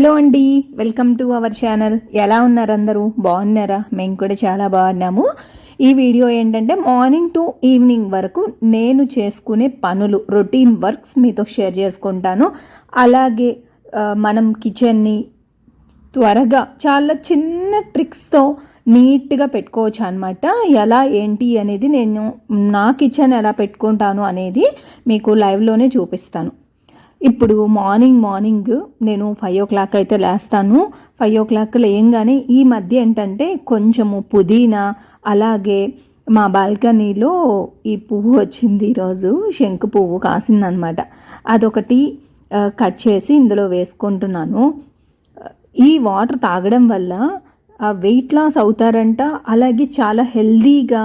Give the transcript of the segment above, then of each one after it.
Hello అండి welcome to our channel. ఎలా ఉన్నారు అందరూ? బాగున్నారా? మేము కూడా చాలా బాగున్నాము. ఈ వీడియో ఏంటంటే మార్నింగ్ టు ఈవినింగ్ వరకు నేను చేసుకునే పనులు రొటీన్ వర్క్స్ మీతో షేర్ చేసుకుంటాను. అలాగే మనం కిచెన్ని త్వరగా చాలా చిన్న ట్రిక్స్తో నీట్గా పెట్టుకోవచ్చు అనమాట ఎలా ఏంటి అనేది నేను నా కిచెన్ ఎలా పెట్టుకుంటాను అనేది మీకు లైవ్లోనే చూపిస్తాను. ఇప్పుడు మార్నింగ్ మార్నింగ్ నేను ఫైవ్ ఓ క్లాక్ అయితే లేస్తాను. ఫైవ్ ఓ క్లాక్ లేయంగానే ఈ మధ్య ఏంటంటే కొంచెము పుదీనా అలాగే మా బాల్కనీలో ఈ పువ్వు వచ్చింది ఈరోజు శంకు పువ్వు కాసిందనమాట అదొకటి కట్ చేసి ఇందులో వేసుకుంటున్నాను. ఈ వాటర్ తాగడం వల్ల వెయిట్ లాస్ అవుతారంట. అలాగే చాలా హెల్దీగా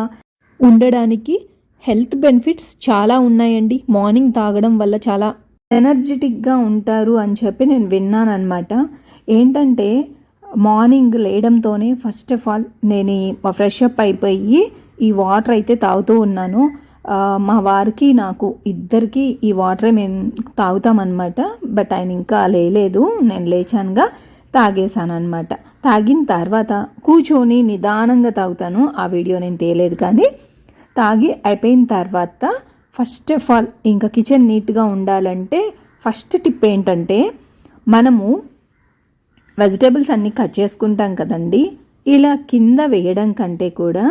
ఉండడానికి హెల్త్ బెనిఫిట్స్ చాలా ఉన్నాయండి. మార్నింగ్ తాగడం వల్ల చాలా ఎనర్జెటిక్గా ఉంటారు అని చెప్పి నేను విన్నాను అనమాట ఏంటంటే మార్నింగ్ లేయడంతోనే ఫస్ట్ ఆఫ్ ఆల్ నేను ఫ్రెష్ అప్ అయిపోయి ఈ వాటర్ అయితే తాగుతూ ఉన్నాను. మా వారికి నాకు ఇద్దరికి ఈ వాటర్ మేము తాగుతామన్నమాట. బట్ ఆయన ఇంకా లేలేదు. నేను లేచానుగా తాగేశానమాట అనమాట తాగిన తర్వాత కూర్చొని నిదానంగా తాగుతాను. ఆ వీడియో నేను తేలేదు కానీ తాగి అయిపోయిన తర్వాత ఫస్ట్ ఆఫ్ ఆల్ ఇంకా కిచెన్ నీట్గా ఉండాలంటే ఫస్ట్ టిప్ ఏంటంటే మనము వెజిటేబుల్స్ అన్నీ కట్ చేసుకుంటాం కదండి. ఇలా కింద వేయడం కంటే కూడా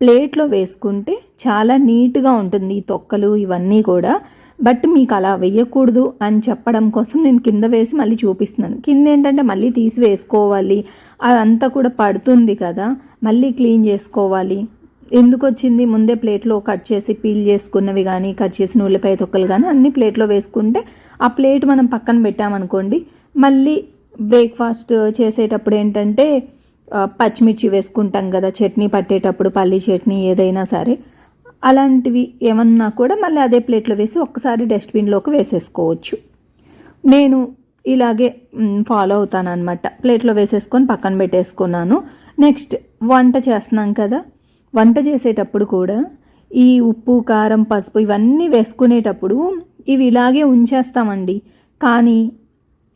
ప్లేట్లో వేసుకుంటే చాలా నీట్గా ఉంటుంది ఈ తొక్కలు ఇవన్నీ కూడా. బట్ మీకు అలా వేయకూడదు అని చెప్పడం కోసం నేను కింద వేసి మళ్ళీ చూపిస్తున్నాను. కింద ఏంటంటే మళ్ళీ తీసి వేసుకోవాలి. అదంతా కూడా పడుతుంది కదా. మళ్ళీ క్లీన్ చేసుకోవాలి. ఎందుకు వచ్చింది ముందే ప్లేట్లో కట్ చేసి పీల్ చేసుకున్నవి కానీ కట్ చేసిన ఉల్లిపాయ తొక్కలు కానీ అన్ని ప్లేట్లో వేసుకుంటే ఆ ప్లేట్ మనం పక్కన పెట్టామనుకోండి మళ్ళీ బ్రేక్ఫాస్ట్ చేసేటప్పుడు ఏంటంటే పచ్చిమిర్చి వేసుకుంటాం కదా చట్నీ పట్టేటప్పుడు పల్లి చట్నీ ఏదైనా సరే అలాంటివి ఏమన్నా కూడా మళ్ళీ అదే ప్లేట్లో వేసి ఒక్కసారి డస్ట్బిన్లోకి వేసేసుకోవచ్చు. నేను ఇలాగే ఫాలో అవుతాను అనమాట ప్లేట్లో వేసేసుకొని పక్కన పెట్టేసుకున్నాను. నెక్స్ట్ వంట చేస్తున్నాం కదా వంట చేసేటప్పుడు కూడా ఈ ఉప్పు కారం పసుపు ఇవన్నీ వేసుకునేటప్పుడు ఇవి ఇలాగే ఉంచేస్తామండి. కానీ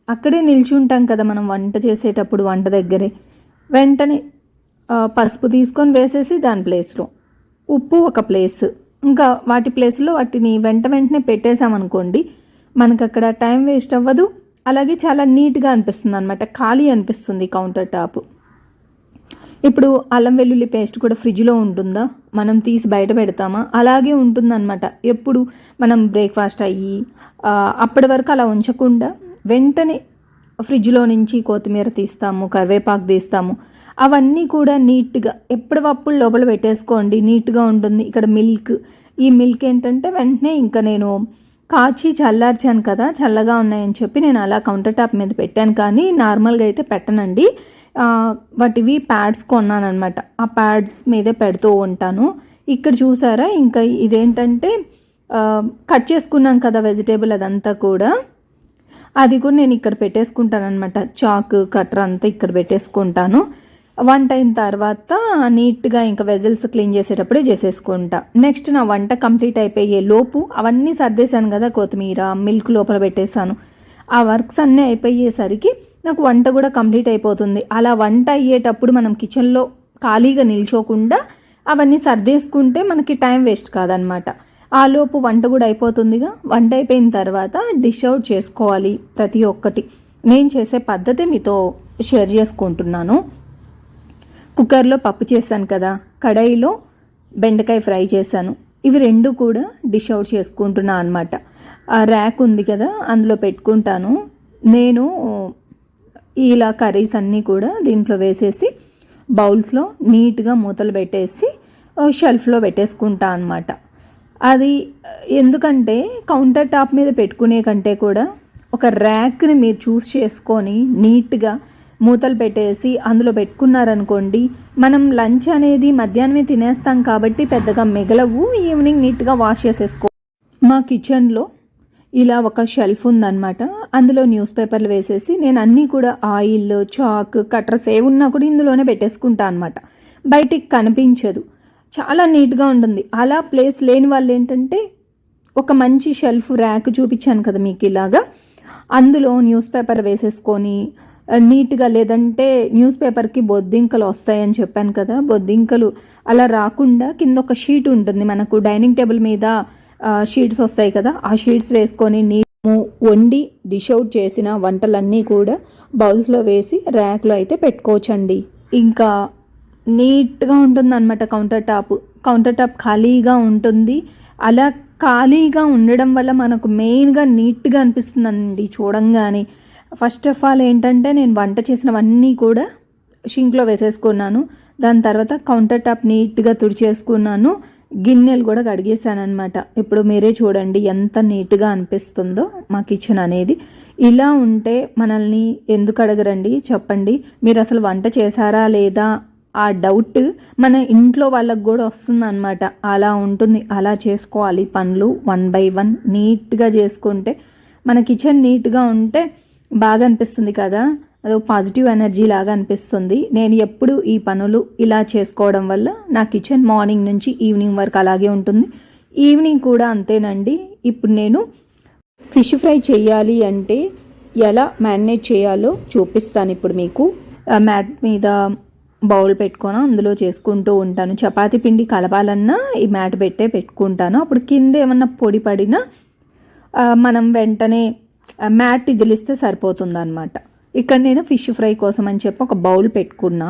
అక్కడే నిల్చుంటాం కదా మనం వంట చేసేటప్పుడు వంట దగ్గరే. వెంటనే పసుపు తీసుకొని వేసేసి దాని ప్లేస్లో. ఉప్పు ఒక ప్లేస్. ఇంకా వాటి ప్లేస్లో వాటిని వెంట వెంటనే పెట్టేసామనుకోండి మనకు అక్కడ టైం వేస్ట్ అవ్వదు. అలాగే చాలా నీట్గా అనిపిస్తుంది అనమాట ఖాళీ అనిపిస్తుంది కౌంటర్ టాప్. ఇప్పుడు అల్లం వెల్లుల్లి పేస్ట్ కూడా ఫ్రిడ్జ్లో ఉంటుందా? మనం తీసి బయట పెడతామా? అలాగే ఉంటుందన్నమాట. ఎప్పుడు మనం బ్రేక్ఫాస్ట్ అయ్యి అప్పటి వరకు అలా ఉంచకుండా వెంటనే ఫ్రిడ్జ్లో నుంచి కొత్తిమీర తీస్తాము కరివేపాకు తీస్తాము. అవన్నీ కూడా నీట్గా ఎప్పటివప్పుడు లోపల పెట్టేసుకోండి. నీట్గా ఉంటుంది. ఇక్కడ మిల్క్ ఈ మిల్క్ ఏంటంటే వెంటనే ఇంకా నేను కాచి చల్లార్చాను కదా చల్లగా ఉన్నాయని చెప్పి నేను అలా కౌంటర్ టాప్ మీద పెట్టాను. కానీ నార్మల్గా అయితే పెట్టనండి. వాటివి ప్యాడ్స్ కొన్నాను అనమాట ఆ ప్యాడ్స్ మీదే పెడుతూ ఉంటాను. ఇక్కడ చూసారా? ఇంకా ఇదేంటంటే కట్ చేసుకున్నాం కదా వెజిటేబుల్ అదంతా కూడా. అది కూడా నేను ఇక్కడ పెట్టేసుకుంటాను అనమాట చాక్ కట్టర్ అంతా ఇక్కడ పెట్టేసుకుంటాను. వంట అయిన తర్వాత నీట్గా ఇంకా వెజల్స్ క్లీన్ చేసేటప్పుడే చేసేసుకుంటా. నెక్స్ట్ నా వంట కంప్లీట్ అయిపోయే లోపు అవన్నీ సర్దేశాను కదా కొత్తిమీర మిల్క్ లోపల పెట్టేశాను. ఆ వర్క్స్ అన్నీ అయిపోయేసరికి నాకు వంట కూడా కంప్లీట్ అయిపోతుంది. అలా వంట అయ్యేటప్పుడు మనం కిచెన్లో ఖాళీగా నిల్చోకుండా అవన్నీ సర్దేసుకుంటే మనకి టైం వేస్ట్ కాదనమాట. ఆ లోపు వంట కూడా అయిపోతుందిగా. వంట అయిపోయిన తర్వాత డిష్ అవుట్ చేసుకోవాలి ప్రతి ఒక్కటి. నేను చేసే పద్ధతి మీతో షేర్ చేసుకుంటున్నాను. కుక్కర్లో పప్పు చేశాను కదా. కడాయిలో బెండకాయ ఫ్రై చేశాను. ఇవి రెండు కూడా డిష్ అవుట్ చేసుకుంటున్నాను అనమాట. ర్యాక్ ఉంది కదా అందులో పెట్టుకుంటాను. నేను ఇలా కర్రీస్ అన్నీ కూడా దీంట్లో వేసేసి బౌల్స్లో నీట్గా మూతలు పెట్టేసి షెల్ఫ్లో పెట్టేసుకుంటా అనమాట అది ఎందుకంటే కౌంటర్ టాప్ మీద పెట్టుకునే కంటే కూడా ఒక ర్యాక్ని మీరు చూస్ చేసుకొని నీట్గా మూతలు పెట్టేసి అందులో పెట్టుకున్నారనుకోండి మనం లంచ్ అనేది మధ్యాహ్నమే తినేస్తాం కాబట్టి పెద్దగా మిగలవు ఈవినింగ్ నీట్గా వాష్ చేసేసుకో. మా కిచెన్లో ఇలా ఒక షెల్ఫ్ ఉందన్నమాట. అందులో న్యూస్ పేపర్లు వేసేసి నేను అన్నీ కూడా ఆయిల్ చాక్ కట్టర్స్ ఏ ఉన్నా కూడా ఇందులోనే పెట్టేసుకుంటా అనమాట బయటికి కనిపించదు. చాలా నీట్గా ఉంటుంది. అలా ప్లేస్ లేని వాళ్ళు ఏంటంటే ఒక మంచి షెల్ఫ్ ర్యాక్ చూపించాను కదా మీకు ఇలాగా. అందులో న్యూస్ పేపర్ వేసేసుకొని నీట్గా లేదంటే న్యూస్ పేపర్కి బొద్దింకలు వస్తాయని చెప్పాను కదా. బొద్దింకలు అలా రాకుండా కింద ఒక షీట్ ఉంటుంది మనకు డైనింగ్ టేబుల్ మీద. షీట్స్ వస్తాయి కదా ఆ షీట్స్ వేసుకొని నీము వండి డిష్ అవుట్ చేసిన వంటలన్నీ కూడా బౌల్స్లో వేసి ర్యాక్లో అయితే పెట్టుకోవచ్చండి. ఇంకా నీట్గా ఉంటుంది అనమాట కౌంటర్ టాప్. కౌంటర్ టాప్ ఖాళీగా ఉంటుంది. అలా ఖాళీగా ఉండడం వల్ల మనకు మెయిన్గా నీట్గా అనిపిస్తుందండి చూడంగానే. ఫస్ట్ ఆఫ్ ఆల్ ఏంటంటే నేను వంట చేసినవన్నీ కూడా షింక్లో వేసేసుకున్నాను. దాని తర్వాత కౌంటర్ టాప్ నీట్గా తుడిచేసుకున్నాను. గిన్నెలు కూడా కడిగేశానమాట ఇప్పుడు మీరే చూడండి ఎంత నీట్గా అనిపిస్తుందో మా కిచెన్ అనేది. ఇలా ఉంటే మనల్ని ఎందుకు అడగరండి? చెప్పండి. మీరు అసలు వంట చేశారా లేదా? ఆ డౌట్ మన ఇంట్లో వాళ్ళకు కూడా వస్తుంది అనమాట అలా ఉంటుంది. అలా చేసుకోవాలి పనులు వన్ బై వన్. నీట్గా చేసుకుంటే మన కిచెన్ నీట్గా ఉంటే బాగా అనిపిస్తుంది కదా. అదో పాజిటివ్ ఎనర్జీ లాగా అనిపిస్తుంది. నేను ఎప్పుడు ఈ పనులు ఇలా చేసుకోవడం వల్ల నా కిచెన్ మార్నింగ్ నుంచి ఈవినింగ్ వరకు అలాగే ఉంటుంది. ఈవినింగ్ కూడా అంతేనండి. ఇప్పుడు నేను ఫిష్ ఫ్రై చేయాలి అంటే ఎలా మ్యారినేట్ చేయాలో చూపిస్తాను ఇప్పుడు మీకు. మ్యాట్ మీద బౌల్ పెట్టుకొని అందులో చేసుకుంటూ ఉంటాను. చపాతి పిండి కలపాలన్నా ఈ మ్యాట్ పెట్టే పెట్టుకుంటాను. అప్పుడు కింద ఏమన్నా పొడి పడినా మనం వెంటనే మ్యాట్ ఇదిలిస్తే సరిపోతుంది అనమాట ఇక్కడ నేను ఫిష్ ఫ్రై కోసం అని చెప్పి ఒక బౌల్ పెట్టుకున్నా.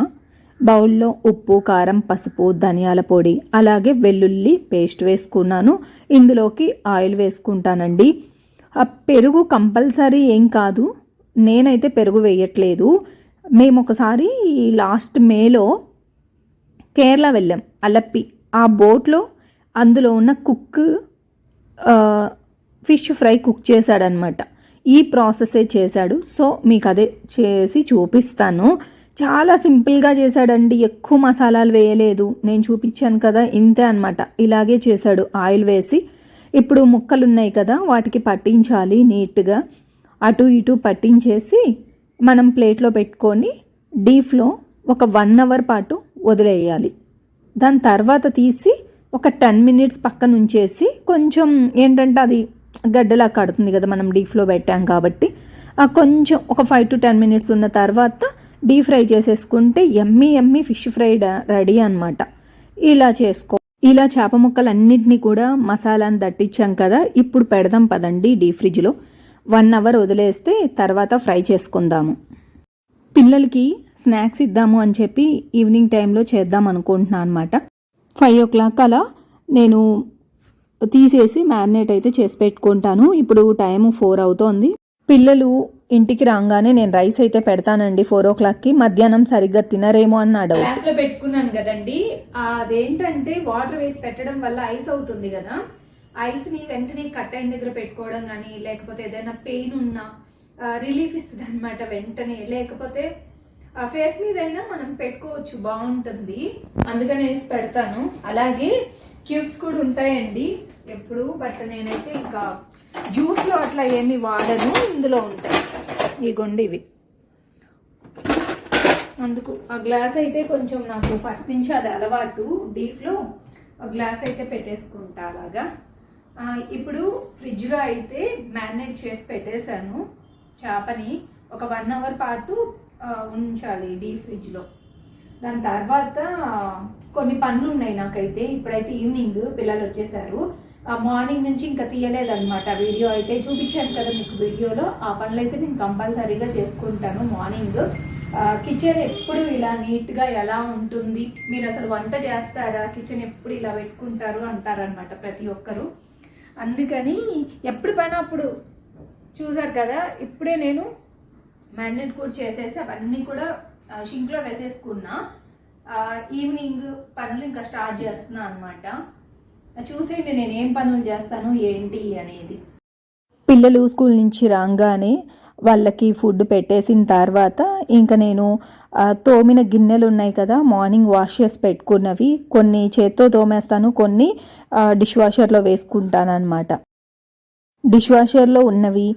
బౌల్లో ఉప్పు కారం పసుపు ధనియాల పొడి అలాగే వెల్లుల్లి పేస్ట్ వేసుకున్నాను. ఇందులోకి ఆయిల్ వేసుకుంటానండి. ఆ పెరుగు కంపల్సరీ ఏం కాదు. నేనైతే పెరుగు వేయట్లేదు. మేము ఒకసారి లాస్ట్ మేలో కేరళ వెళ్ళాం అలప్పి. ఆ బోట్లో అందులో ఉన్న కుక్ ఫిష్ ఫ్రై కుక్ చేశాడనమాట ఈ ప్రాసెసే చేశాడు. సో మీకు అదే చేసి చూపిస్తాను. చాలా సింపుల్గా చేశాడండి. ఎక్కువ మసాలాలు వేయలేదు. నేను చూపించాను కదా ఇంతే అనమాట ఇలాగే చేశాడు ఆయిల్ వేసి. ఇప్పుడు ముక్కలు ఉన్నాయి కదా వాటికి పట్టించాలి నీట్గా. అటు ఇటు పట్టించేసి మనం ప్లేట్లో పెట్టుకొని డీప్లో ఒక వన్ అవర్ పాటు వదిలేయాలి. దాని తర్వాత తీసి ఒక టెన్ మినిట్స్ పక్కన ఉంచేసి కొంచెం ఏంటంటే అది గడ్డలా కడుతుంది కదా మనం డీప్లో పెట్టాం కాబట్టి. ఆ కొంచెం ఒక ఫైవ్ టు టెన్ మినిట్స్ ఉన్న తర్వాత డీప్ ఫ్రై చేసేసుకుంటే ఎమ్మి ఎమ్మి ఫిష్ ఫ్రై రెడీ అనమాట ఇలా చేసుకో. ఇలా చేప ముక్కలన్నింటినీ కూడా మసాలాను దట్టించాం కదా ఇప్పుడు పెడదాం పదండి డీప్ ఫ్రిడ్జ్లో. వన్ అవర్ వదిలేస్తే తర్వాత ఫ్రై చేసుకుందాము. పిల్లలకి స్నాక్స్ ఇద్దాము అని చెప్పి ఈవినింగ్ టైంలో చేద్దాం అనుకుంటున్నాను అనమాట ఫైవ్ ఓ క్లాక్ అలా నేను తీసేసి మ్యారినేట్ అయితే చేసి పెట్టుకుంటాను. ఇప్పుడు టైం ఫోర్ అవుతోంది. పిల్లలు ఇంటికి రాగానే నేను రైస్ అయితే పెడతానండి ఫోర్ ఓ క్లాక్కి. మధ్యాహ్నం సరిగ్గా తినరేమో అన్నాడు. గ్లాస్లో పెట్టుకున్నాను కదండి. అదేంటంటే వాటర్ వేసి పెట్టడం వల్ల ఐస్ అవుతుంది కదా. ఐస్ని వెంటనే కట్ అయిన దగ్గర పెట్టుకోవడం కానీ లేకపోతే ఏదైనా పెయిన్ ఉన్నా రిలీఫ్ ఇస్తుంది అనమాట వెంటనే. లేకపోతే ఫేస్ మీద అయినా మనం పెట్టుకోవచ్చు. బాగుంటుంది. అందుకని వేసి పెడతాను. అలాగే క్యూబ్స్ కూడా ఉంటాయండి ఎప్పుడు బట్ నేనైతే ఇంకా జ్యూస్లో అట్లా ఏమి వాడను ఇందులో ఉంటాయి. ఇగోండి ఇవి. అందుకు ఆ గ్లాస్ అయితే కొంచెం నాకు ఫస్ట్ నుంచి అది అలవాటు. డీప్లో గ్లాస్ అయితే పెట్టేసుకుంటా అలాగా. ఇప్పుడు ఫ్రిడ్జ్లో అయితే మ్యారినేట్ చేసి పెట్టేశాను. చేపని ఒక వన్ అవర్ పాటు ఉంచాలి డీప్ ఫ్రిడ్జ్లో. దాని తర్వాత కొన్ని పనులు ఉన్నాయి నాకైతే. ఇప్పుడైతే ఈవినింగ్ పిల్లలు వచ్చేసారు. ఆ మార్నింగ్ నుంచి ఇంకా తీయలేదనమాట వీడియో అయితే. చూపించాను కదా మీకు వీడియోలో. ఆ పనులు అయితే నేను కంపల్సరీగా చేసుకుంటాను మార్నింగ్. కిచెన్ ఎప్పుడు ఇలా నీట్గా ఎలా ఉంటుంది? మీరు అసలు వంట చేస్తారా? కిచెన్ ఎప్పుడు ఇలా పెట్టుకుంటారు అంటారనమాట ప్రతి ఒక్కరు. అందుకని ఎప్పుడు పైన అప్పుడు చూసారు కదా? ఇప్పుడే నేను మ్యారినేట్ కూడా చేసేసి అవన్నీ కూడా షింక్లో వేసేసుకున్నా. ఈవినింగ్ పనులు ఇంకా స్టార్ట్ చేస్తున్నా అనమాట చూసేయండి నేను ఏం పనులు చేస్తాను ఏంటి అనేది. పిల్లలు స్కూల్ నుంచి రాగానే వాళ్ళకి ఫుడ్ పెట్టేసిన తర్వాత ఇంకా నేను తోమిన గిన్నెలు ఉన్నాయి కదా మార్నింగ్ వాష్ చేసి పెట్టుకున్నవి కొన్ని చేత్తో తోమేస్తాను కొన్ని డిష్ వాషర్లో వేసుకుంటాను అనమాట డిష్ వాషర్లో ఉన్నవి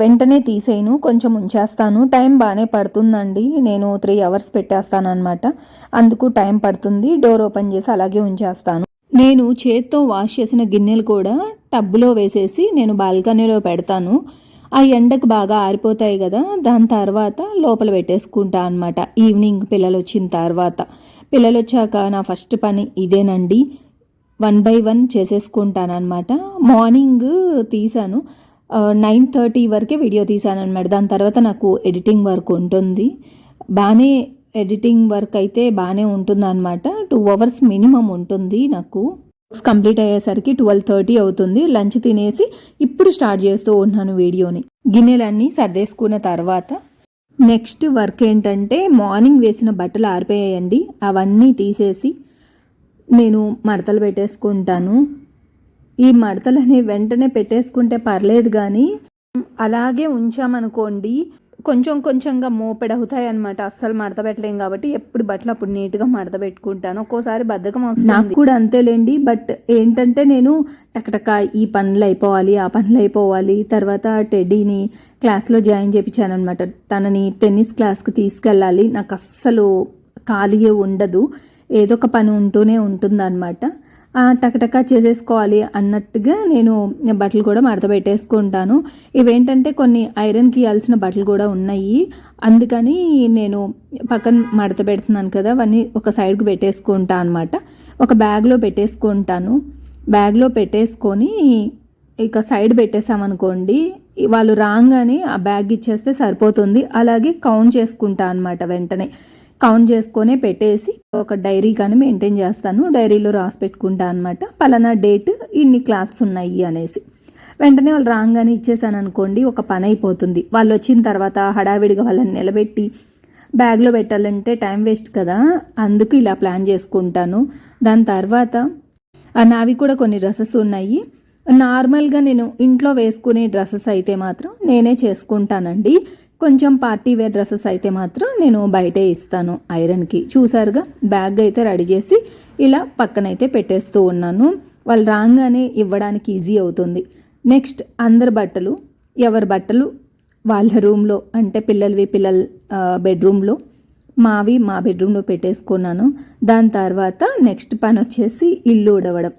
వెంటనే తీసేయను కొంచెం ఉంచేస్తాను. టైం బాగానే పడుతుందండి. నేను త్రీ అవర్స్ పెట్టేస్తాను అనమాట అందుకు టైం పడుతుంది. డోర్ ఓపెన్ చేసి అలాగే ఉంచేస్తాను. నేను చేత్తో వాష్ చేసిన గిన్నెలు కూడా టబ్బులో వేసేసి నేను బాల్కనీలో పెడతాను. ఆ ఎండకు బాగా ఆరిపోతాయి కదా దాని తర్వాత లోపల పెట్టేసుకుంటా అనమాట ఈవినింగ్ పిల్లలు వచ్చిన తర్వాత. పిల్లలు వచ్చాక నా ఫస్ట్ పని ఇదేనండి. వన్ బై వన్ చేసేసుకుంటాను అనమాట మార్నింగ్ తీసాను. నైన్ థర్టీ వరకే వీడియో తీసాను అనమాట దాని తర్వాత నాకు ఎడిటింగ్ వర్క్ ఉంటుంది. బాగానే ఎడిటింగ్ వర్క్ అయితే బాగానే ఉంటుంది అనమాట టూ అవర్స్ మినిమం ఉంటుంది నాకు. కంప్లీట్ అయ్యేసరికి ట్వెల్వ్ థర్టీ అవుతుంది. లంచ్ తినేసి ఇప్పుడు స్టార్ట్ చేస్తూ ఉన్నాను వీడియోని. గిన్నెలన్నీ సర్దేసుకున్న తర్వాత నెక్స్ట్ వర్క్ ఏంటంటే మార్నింగ్ వేసిన బట్టలు ఆరిపోయాయండి. అవన్నీ తీసేసి నేను మడతలు పెట్టేసుకుంటాను. ఈ మడతలని వెంటనే పెట్టేసుకుంటే పర్లేదు కానీ అలాగే ఉంచామనుకోండి కొంచెం కొంచెంగా మోపెడవుతాయి అనమాట అస్సలు మడత పెట్టలేం కాబట్టి ఎప్పుడు బట్టలు అప్పుడు నీట్గా మడత పెట్టుకుంటాను. ఒక్కోసారి బద్ధకం వస్తుంది. నాకు కూడా అంతేలేండి. బట్ ఏంటంటే నేను టకటక ఈ పనులు అయిపోవాలి ఆ పనులు అయిపోవాలి. తర్వాత టెడ్డీని క్లాస్లో జాయిన్ చేయించాను అనమాట తనని టెన్నిస్ క్లాస్కి తీసుకెళ్ళాలి. నాకు అస్సలు ఖాళీయే ఉండదు. ఏదో ఒక పని ఉంటూనే ఉంటుందన్నమాట. టకటక చేసేసుకోవాలి అన్నట్టుగా నేను బట్టలు కూడా మడత పెట్టేసుకుంటాను. ఇవేంటంటే కొన్ని ఐరన్కి ఇవ్వాల్సిన బట్టలు కూడా ఉన్నాయి. అందుకని నేను పక్కన మడత పెడుతున్నాను కదా అవన్నీ ఒక సైడ్కి పెట్టేసుకుంటా అనమాట ఒక బ్యాగ్లో పెట్టేసుకుంటాను. బ్యాగ్లో పెట్టేసుకొని ఇక సైడ్ పెట్టేసామనుకోండి వాళ్ళు రాగానే ఆ బ్యాగ్ ఇచ్చేస్తే సరిపోతుంది. అలాగే కౌంట్ చేసుకుంటా అనమాట వెంటనే. కౌంట్ చేసుకొని పెట్టేసి ఒక డైరీ కానీ మెయింటైన్ చేస్తాను. డైరీలో రాసి పెట్టుకుంటా అనమాట పలానా డేట్ ఇన్ని క్లాత్స్ ఉన్నాయి అనేసి. వెంటనే వాళ్ళు రాగానే ఇచ్చేసాను అనుకోండి ఒక పని అయిపోతుంది. వాళ్ళు వచ్చిన తర్వాత హడావిడిగా వాళ్ళని నిలబెట్టి బ్యాగ్లో పెట్టాలంటే టైం వేస్ట్ కదా. అందుకు ఇలా ప్లాన్ చేసుకుంటాను. దాని తర్వాత నావి కూడా కొన్ని డ్రెస్సెస్ ఉన్నాయి. నార్మల్గా నేను ఇంట్లో వేసుకునే డ్రెస్సెస్ అయితే మాత్రం నేనే చేసుకుంటానండి. కొంచెం పార్టీ వేర్ డ్రెస్సెస్ అయితే మాత్రం నేను బయటే ఇస్తాను ఐరన్కి. చూసారుగా బ్యాగ్ అయితే రెడీ చేసి ఇలా పక్కనైతే పెట్టేస్తూ ఉన్నాను. వాళ్ళు రాగానే ఇవ్వడానికి ఈజీ అవుతుంది. నెక్స్ట్ అందరి బట్టలు ఎవరి బట్టలు? వాళ్ళ రూమ్లో అంటే పిల్లలవి పిల్లల బెడ్రూమ్లో. మావి మా బెడ్రూమ్లో పెట్టేసుకున్నాను. దాని తర్వాత నెక్స్ట్ పని వచ్చేసి ఇల్లు ఉడవడం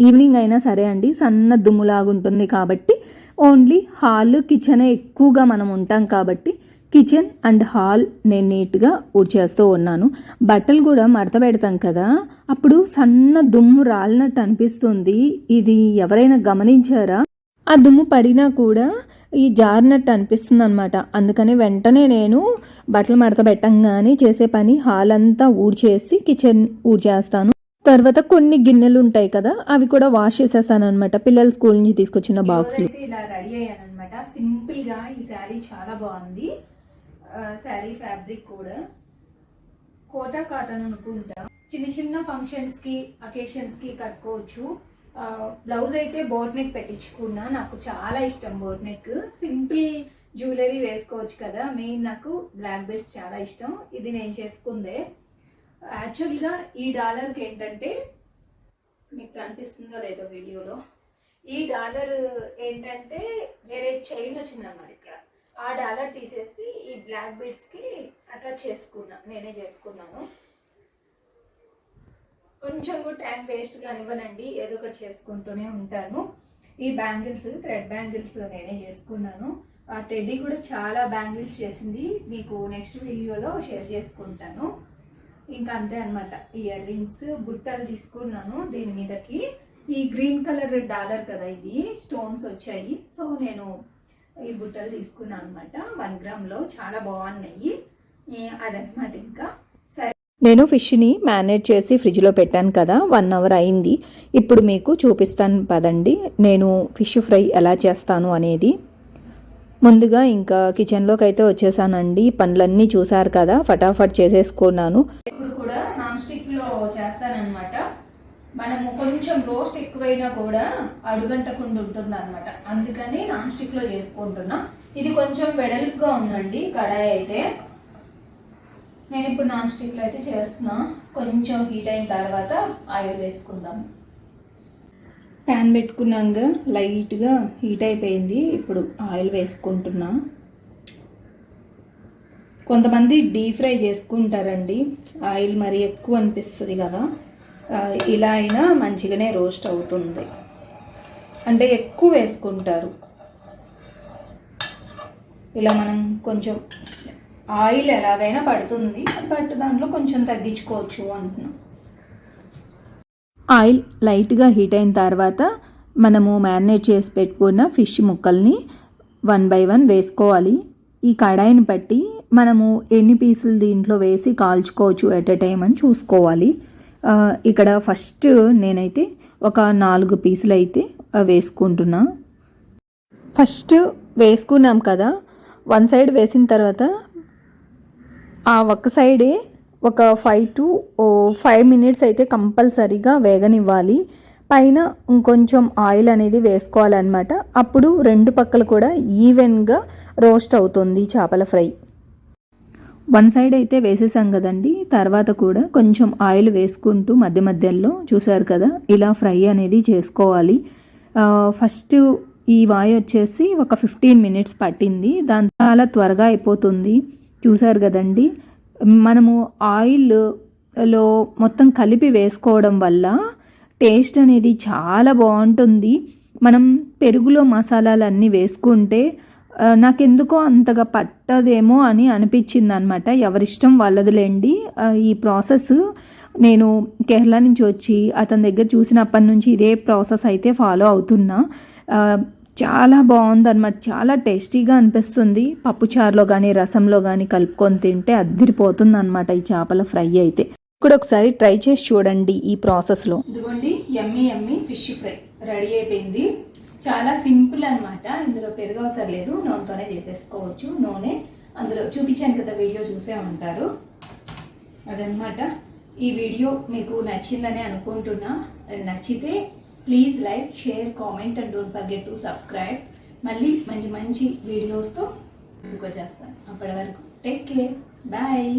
ఈవినింగ్ అయినా సరే అండి సన్న దుమ్ములాగుంటుంది కాబట్టి ఓన్లీ హాల్ కిచెనే ఎక్కువగా మనం ఉంటాం కాబట్టి కిచెన్ అండ్ హాల్ నేను నీట్గా ఊడ్చేస్తూ ఉన్నాను. బట్టలు కూడా మడత పెడతాం కదా అప్పుడు సన్న దుమ్ము రాలినట్టు అనిపిస్తుంది. ఇది ఎవరైనా గమనించారా? ఆ దుమ్ము పడినా కూడా ఈ జారినట్టు అనిపిస్తుంది అనమాట అందుకని వెంటనే నేను బట్టలు మడత పెట్టంగానే చేసే పని హాల్ అంతా ఊడ్చేసి కిచెన్ ఊడ్చేస్తాను. తర్వాత కొన్ని గిన్నెలు ఉంటాయి కదా అవి కూడా వాష్ చేసేస్తాను అనమాట పిల్లలు స్కూల్ నుంచి తీసుకొచ్చిన బాక్సులు. అయితే ఇలా రెడీ అయ్యాను అనమాట సింపుల్గా ఈ శారీ చాలా బాగుంది. శారీ ఫ్యాబ్రిక్ కూడా. కోటా కాటన్ అనుకుంటా. చిన్న చిన్న ఫంక్షన్స్కి అకేషన్స్కి కట్టుకోవచ్చు బ్లౌజ్ అయితే బోట్ నెక్ పెట్టించుకున్నా. నాకు చాలా ఇష్టం బోట్ నెక్. సింపుల్ జ్యువెలరీ వేసుకోవచ్చు కదా. మెయిన్ నాకు బ్లాక్ బెల్ట్స్ చాలా ఇష్టం. ఇది నేను చేసుకుందే. యాక్చువల్గా ఈ డాలర్కి ఏంటంటే మీకు కనిపిస్తుందో లేదో వీడియోలో ఈ డాలర్ ఏంటంటే వేరే చైన్ వచ్చిందన్నమాట ఇక్కడ. ఆ డాలర్ తీసేసి ఈ బ్లాక్ బీడ్స్కి అటాచ్ చేసుకున్నా నేనే చేసుకున్నాను. కొంచెం కూడా టైం వేస్ట్ కానివ్వనండి ఏదో ఒకటి చేసుకుంటూనే ఉంటాను. ఈ బ్యాంగిల్స్ థ్రెడ్ బ్యాంగిల్స్ నేనే చేసుకున్నాను. ఆ టెడ్డీ కూడా చాలా బ్యాంగిల్స్ చేసింది మీకు నెక్స్ట్ వీడియోలో షేర్ చేసుకుంటాను. ఇంకా అంతే అనమాట ఇయర్ రింగ్స్ బుట్టలు తీసుకున్నాను దీని మీదకి. ఈ గ్రీన్ కలర్ డాలర్ కదా ఇది. స్టోన్స్ వచ్చాయి. సో నేను ఈ బుట్టలు తీసుకున్నాను అనమాట వన్ గ్రామ్లో చాలా బాగున్నాయి. అదనమాట ఇంకా. సరే. నేను ఫిష్ని మేనేజ్ చేసి ఫ్రిడ్జ్లో పెట్టాను కదా. వన్ అవర్ అయింది. ఇప్పుడు మీకు చూపిస్తాను పదండి. నేను ఫిష్ ఫ్రై ఎలా చేస్తాను అనేది. ముందుగా ఇంకా కిచెన్లోకి అయితే వచ్చేసానండి. పనులన్నీ చూసారు కదా ఫటాఫట్ చేసేసుకున్నాను. ఇప్పుడు కూడా నాన్ స్టిక్లో చేస్తానన్నమాట. మనము కొంచెం రోస్ట్ ఎక్కువైనా కూడా అడుగంటకుండా ఉంటుంది అనమాట అందుకని నాన్ స్టిక్లో చేసుకుంటున్నా. ఇది కొంచెం వెడల్పుగా ఉందండి కడాయి అయితే. నేను ఇప్పుడు నాన్ స్టిక్లో అయితే చేస్తున్నా. కొంచెం హీట్ అయిన తర్వాత ఆయిల్ వేసుకుందాం. ప్యాన్ పెట్టుకున్నాక లైట్గా హీట్ అయిపోయింది. ఇప్పుడు ఆయిల్ వేసుకుంటున్నా. కొంతమంది డీప్ ఫ్రై చేసుకుంటారండి. ఆయిల్ మరి ఎక్కువ అనిపిస్తుంది కదా. ఇలా అయినా మంచిగానే రోస్ట్ అవుతుంది. అంటే ఎక్కువ వేసుకుంటారు. ఇలా మనం కొంచెం ఆయిల్ ఎలాగైనా పడుతుంది. బట్ దాంట్లో కొంచెం తగ్గించుకోవచ్చు అంటున్నాం. ఆయిల్ లైట్గా హీట్ అయిన తర్వాత మనము మ్యారినేట్ చేసి పెట్టుకున్న ఫిష్ ముక్కల్ని వన్ బై వన్ వేసుకోవాలి. ఈ కడాయిని బట్టి మనము ఎన్ని పీసులు దీంట్లో వేసి కాల్చుకోవచ్చు ఎట్ ఎ టైం అని చూసుకోవాలి. ఇక్కడ ఫస్ట్ నేనైతే ఒక నాలుగు పీసులు అయితే వేసుకుంటున్నా. ఫస్ట్ వేసుకున్నాం కదా వన్ సైడ్ వేసిన తర్వాత ఆ ఒక్క సైడే ఒక ఫైవ్ టు ఫైవ్ మినిట్స్ అయితే కంపల్సరీగా వేగనివ్వాలి. పైన ఇంకొంచెం ఆయిల్ అనేది వేసుకోవాలన్నమాట. అప్పుడు రెండు పక్కలు కూడా ఈవెన్గా రోస్ట్ అవుతుంది చేపల ఫ్రై. వన్ సైడ్ అయితే వేసేసాం కదండి. తర్వాత కూడా కొంచెం ఆయిల్ వేసుకుంటూ మధ్య మధ్యలో చూసారు కదా ఇలా ఫ్రై అనేది చేసుకోవాలి. ఫస్ట్ ఈ వాయి వచ్చేసి ఒక ఫిఫ్టీన్ మినిట్స్ పట్టింది. దాని చాలా త్వరగా అయిపోతుంది. చూసారు కదండి. మనము ఆయిల్లో మొత్తం కలిపి వేసుకోవడం వల్ల టేస్ట్ అనేది చాలా బాగుంటుంది. మనం పెరుగులో మసాలాలు అన్నీ వేసుకుంటే నాకెందుకో అంతగా పట్టదేమో అని అనిపించింది అనమాట ఎవరిష్టం వాళ్ళదిలేండి. ఈ ప్రాసెస్ నేను కేరళ నుంచి వచ్చి అతని దగ్గర చూసినప్పటి నుంచి ఇదే ప్రాసెస్ అయితే ఫాలో అవుతున్నా. చాలా బాగుందన్నమాట. చాలా టేస్టీగా అనిపిస్తుంది. పప్పుచారులో కానీ రసంలో కానీ కలుపుకొని తింటే అద్దరిపోతుంది అనమాట ఈ చేపల ఫ్రై అయితే. ఇప్పుడు ఒకసారి ట్రై చేసి చూడండి ఈ ప్రాసెస్లో. ఇదిగోండి ఎమ్మి ఎమ్మి ఫిష్ ఫ్రై రెడీ అయిపోయింది. చాలా సింపుల్ అన్నమాట. ఇందులో పెరుగు అవసరం లేదు. నూనెతోనే చేసేసుకోవచ్చు. నూనె అందులో చూపించాను కదా వీడియో చూసే ఉంటారు. అదనమాట ఈ వీడియో మీకు నచ్చిందని అనుకుంటున్నా. నచ్చితే please like share comment and don't forget to subscribe మళ్ళీ మంచి మంచి వీడియోస్తో ఇంకో చేస్తాను. అప్పటి వరకు టేక్ కేర్ బాయ్